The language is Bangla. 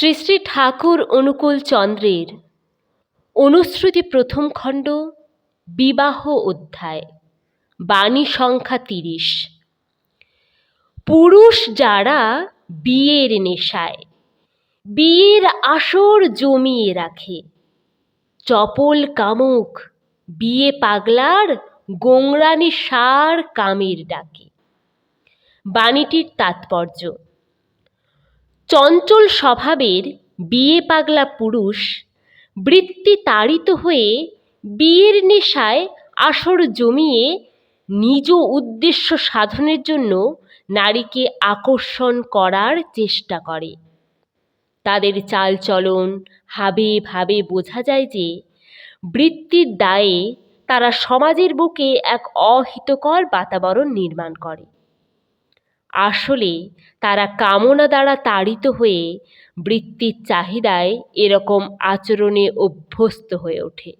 শ্রী শ্রী ঠাকুর অনুকূল চন্দ্রের অনুশ্রুতি প্রথম খণ্ড, বিবাহ অধ্যায়, বাণী সংখ্যা তিরিশ। পুরুষ যারা বিয়ের নেশায়, বিয়ের আসর জমিয়ে রাখে, চপল কামুক, বিয়ে পাগলার গোংরানি সার কামের ডাকে। বাণীটির তাৎপর্য চঞ্চল স্বভাবের বিয়ে পাগলা পুরুষ, বৃত্তি তাড়িত হয়ে বিয়ের নেশায় আসর জমিয়ে নিজ উদ্দেশ্য সাধনের জন্য নারীকে আকর্ষণ করার চেষ্টা করে। তাদের চালচলন, হাবে ভাবে বোঝা যায় যে বৃত্তির দায়ে তারা সমাজের বুকে এক অহিতকর বাতাবরণ নির্মাণ করে। আসলে তারা কামনা দ্বারা তাড়িত হয়ে বৃত্তির চাহিদায় এরকম আচরণে অভ্যস্ত হয়ে ওঠে।